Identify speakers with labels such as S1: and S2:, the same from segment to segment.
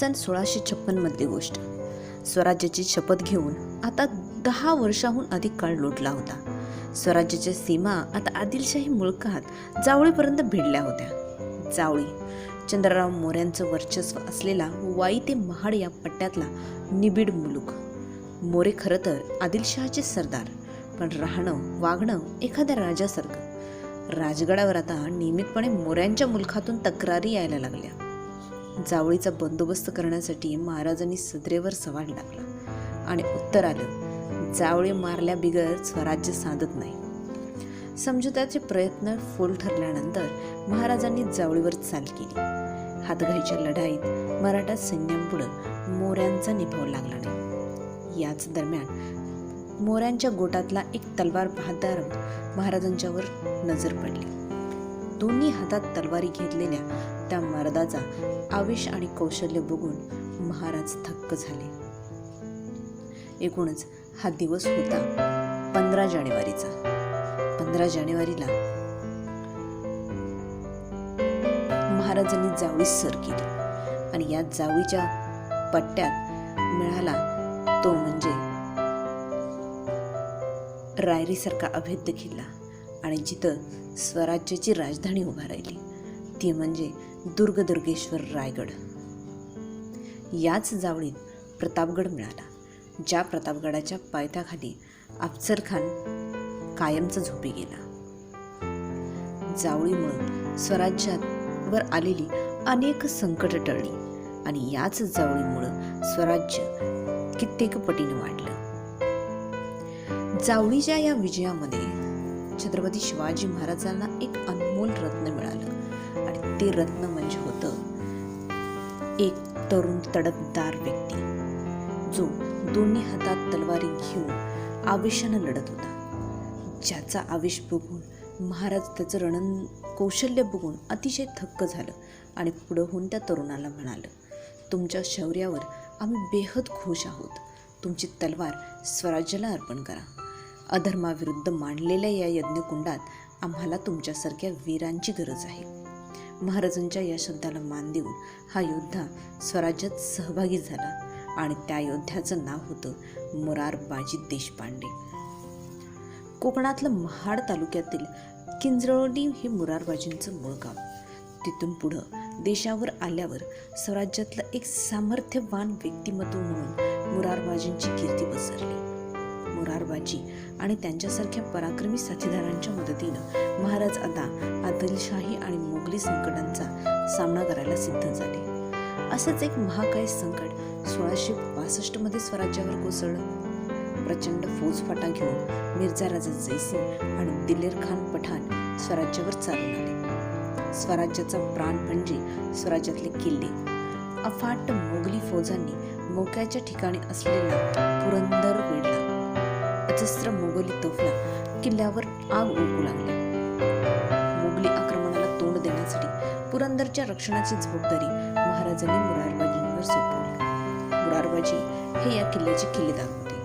S1: सन सोळाशे छप्पनमधली गोष्ट. स्वराज्याची शपथ घेऊन आता दहा वर्षाहून अधिक काळ लोटला होता. स्वराज्याच्या सीमा आता आदिलशाही मुळकात जावळीपर्यंत भिडल्या होत्या. जावळी चंद्रराव मोऱ्यांचं वर्चस्व असलेला वाई ते महाड या पट्ट्यातला निबिड मुलूक. मोरे खरं तर आदिलशहाचे सरदार पण राहणं वागणं एखाद्या राजासारखं. राजगडावर आता नियमितपणे मोऱ्यांच्या मुलखातून तक्रारी यायला लागल्या. जावळीचा बंदोबस्त करण्यासाठी महाराजांनी सदरेवर सवाल टाकला आणि उत्तर आलं जावळी मारल्या बिगर स्वराज्य साधत नाही. समजुताचे प्रयत्न फोल ठरल्यानंतर महाराजांनी जावळीवर चाल केली. हातघाईच्या लढाईत मराठा सैन्यांपुढं मोऱ्यांचा निभाव लागला नाही. याच दरम्यान मोऱ्यांच्या गोटातला एक तलवार बहादार महाराजांच्यावर नजर पडली. दोन्ही हातात तलवारी घेतलेल्या त्या मर्दाचा आवेश आणि कौशल्य बघून महाराज थक्क झाले. एकूणच हा दिवस होता पंधरा जानेवारीचा. पंधरा जानेवारीला महाराजांनी जावळी सर केली आणि या जावळीच्या पट्ट्यात मिळाला तो म्हणजे रायरीसारखा अभेद्य किल्ला आणि जिथं स्वराज्याची राजधानी उभा राहिली. ती म्हणजे दुर्गदुर्गेश्वर रायगड. याच जावळीत प्रतापगड मिळाला ज्या प्रतापगडाच्या पायथ्याखाली अफसर खान कायमचा झोपी गेला. जावळीमुळं स्वराज्यात वर आलेली अनेक संकट टळली आणि याच जावळीमुळं स्वराज्य कित्येक पटीने वाढलं. जावळीच्या या विजयामध्ये छत्रपती शिवाजी महाराजांना एक अनमोल रत्न मिळालं. आणि ते रत्न म्हणजे होतं एक तरुण तडकदार व्यक्ती. जो दोन्ही हातात तलवारी घेऊन आवेशानं लढत होता. ज्याचा आवेश बघून महाराज त्याचं रणन कौशल्य बघून अतिशय थक्क झालं आणि पुढं होऊन त्या तरुणाला म्हणालं तुमच्या शौर्यावर आम्ही बेहद खुश आहोत. तुमची तलवार स्वराज्याला अर्पण करा. अधर्माविरुद्ध मांडलेल्या या यज्ञकुंडात आम्हाला तुमच्यासारख्या वीरांची गरज आहे. महाराजांच्या या शब्दाला मान देऊन हा योद्धा स्वराज्यात सहभागी झाला आणि त्या योद्ध्याचं नाव होतं मुरारबाजी देशपांडे. कोकणातलं महाड तालुक्यातील किंजळवडी हे मुरारबाजींचं मूळ गाव तिथून पुढं देशावर आल्यावर स्वराज्यातलं एक सामर्थ्यवान व्यक्तिमत्व म्हणून मुरारबाजींची कीर्ती पसरली. मुरारबाजी आणि त्यांच्यासारख्या पराक्रमी साथीदारांच्या मदतीनं महाराज आता आदिलशाही आणि मोगली संकटांचा सामना करायला सिद्ध झाले. असंच एक महाकाय संकट सोळाशे बासष्टमध्ये स्वराज्यावर कोसळलं. प्रचंड फौजफाटा घेऊन मिर्झा राजा जयसिंग आणि दिलेर खान पठाण स्वराज्यावर चालून आले. स्वराज्याचा प्राण म्हणजे स्वराज्यातले किल्ले. अफाट मोगली फौजांनी मोक्याच्या ठिकाणी असलेला पुरंदर वेढला. सशस्त्र मोगली तोफला किल्ल्यावर आग ओळखू लागली. मोगली आक्रमणाला तोंड देण्यासाठी पुरंदरच्या रक्षणाची जबाबदारी महाराजांनी मुरारबाजींवर सोपवली. मुरारबाजी हे या किल्ल्याचे किल्लेदार होते.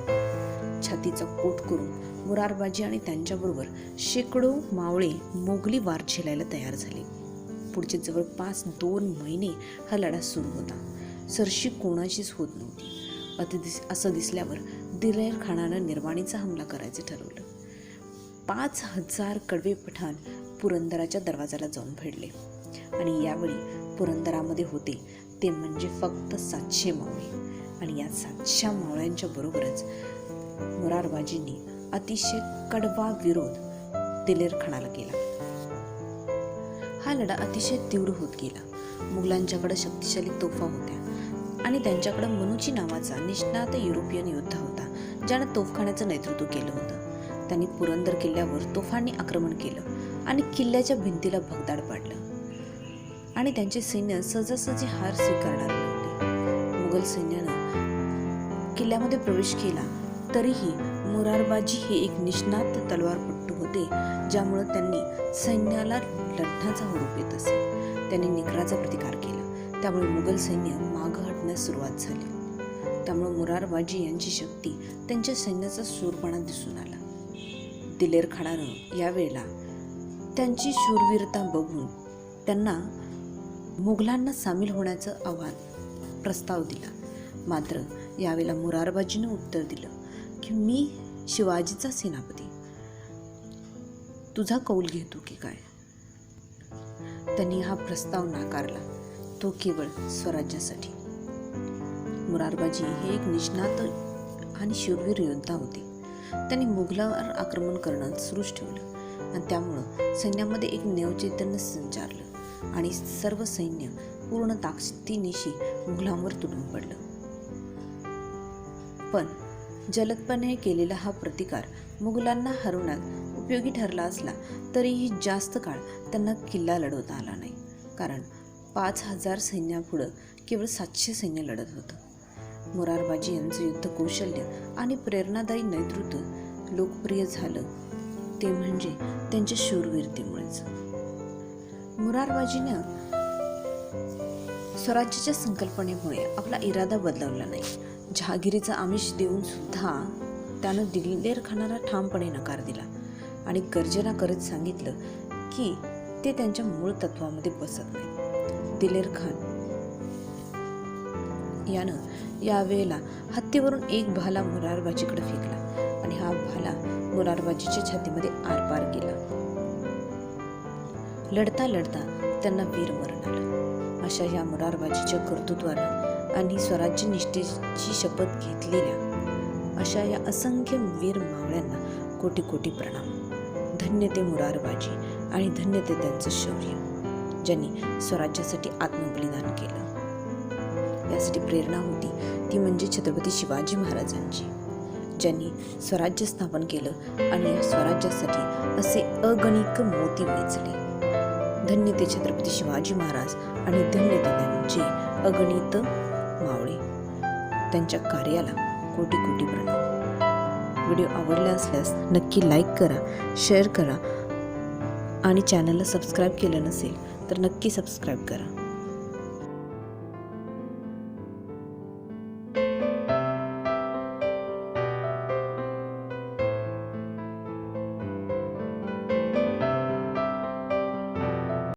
S1: छातीचा कोट करून मुरारबाजी आणि त्यांच्याबरोबर शेकडो मावळे मोगली वार झेलायला तयार झाले. पुढचे जवळपास दोन महिने हा लढा सुरू होता. सरशी कोणाचीच होत नव्हती. असं दिसल्यावर दिलेर खानानं निर्वाणीचा हमला करायचं ठरवलं. पाच हजार कडवे पठाण पुरंदराच्या दरवाजाला जाऊन भिडले आणि यावेळी पुरंदरामध्ये होते ते म्हणजे फक्त सातशे मावळे. आणि या सातशे मावळ्यांच्या बरोबरच मुरारबाजींनी अतिशय कडवा विरोध दिलेर खानाला केला. हा लढा अतिशय तीव्र होत गेला. मुघलांच्याकडे शक्तिशाली तोफा होत्या. आणि त्यांच्याकडे मनुची नावाचा निष्णात युरोपियन योद्धा होता. ज्यानं तोफखान्याचं नेतृत्व केलं होतं. त्यांनी पुरंदर किल्ल्यावर तोफांनी आक्रमण केलं आणि किल्ल्याच्या भिंतीला भगदाड पाडलं. आणि त्यांचे सैन्य सहजासहजी हार स्वीकारणार नव्हते. मुघल सैन्यानं किल्ल्यामध्ये प्रवेश केला तरीही मुरारबाजी हे एक निष्णात तलवारपट्टू होते ज्यामुळं त्यांनी सैन्याला लढण्याचा हुरूप येत असे. त्यांनी निकराचा प्रतिकार केला. त्यामुळे मुघल सैन्य मागं हटण्यास सुरुवात झाली. त्यामुळे मुरारबाजी यांची शक्ती त्यांच्या सैन्याचा सूरपणा दिसून आला. दिलेर खानानं यावेळेला त्यांची शूरवीरता बघून त्यांना मुघलांना सामील होण्याचं आव्हान प्रस्ताव दिला. मात्र यावेळेला मुरारबाजीनं उत्तर दिलं की मी शिवाजीचा सेनापती. तुझा कौल घेतो की काय? त्यांनी हा प्रस्ताव नाकारला. तो केवळ स्वराज्यासाठी मुरारबाजी हे एक निष्णात आणि शूरवीर योद्धा होते. त्यांनी मुघलावर आक्रमण करणं सुरूच ठेवलं आणि त्यामुळं सैन्यामध्ये एक नवचैतन्य संचारलं आणि सर्व सैन्य पूर्ण ताकदीनिशी मुघलांवर तुटून पडलं. पण जलदपणे केलेला हा प्रतिकार मुघलांना हरवण्यात उपयोगी ठरला असला तरीही जास्त काळ त्यांना किल्ला लढवता आला नाही. कारण पाच हजार सैन्यापुढं केवळ सातशे सैन्य लढत होतं. मुरारबाजी यांचं युद्ध कौशल्य आणि प्रेरणादायी नेतृत्व लोकप्रिय झालं. ते म्हणजे त्यांच्या शूरवीरतेमुळेच. मुरारबाजीनं स्वराज्याच्या संकल्पनेमुळे आपला इरादा बदलवला नाही. जहागिरीचा आमिष देऊन सुद्धा त्यानं दिल्लीर खानाला ठामपणे नकार दिला आणि गर्जना करत सांगितलं की ते त्यांच्या मूळ तत्वामध्ये बसत नाही दिलेर खान यानं यावेळेला हत्तीवरून एक भाला मुरारबाजीकडे फेकला आणि हा भाला मुरारबाजीच्या छातीमध्ये आरपार गेला लढता लढता त्यांना वीरमरण आलं. अशा या मुरारबाजीच्या कर्तृत्वानं आणि स्वराज्य निष्ठेची शपथ घेतलेल्या अशा या असंख्य वीर मावळ्यांना कोटी कोटी प्रणाम. धन्य ते मुरारबाजी आणि धन्य ते त्यांचं शौर्य ज्यांनी स्वराज्यासाठी आत्मबलिदान केलं. यासाठी प्रेरणा होती. ती म्हणजे छत्रपती शिवाजी महाराजांची. ज्यांनी स्वराज्य स्थापन केलं आणि स्वराज्यासाठी असे अगणिक मोती वेचले. धन्य ते छत्रपती शिवाजी महाराज आणि धन्य ते त्यांचे अगणित मावळे. त्यांच्या कार्याला कोटी कोटी प्रणाम. व्हिडिओ आवडला असल्यास नक्की लाईक करा शेअर करा आणि चॅनलला सबस्क्राईब केलं नसेल तर नक्की सबस्क्राईब करा.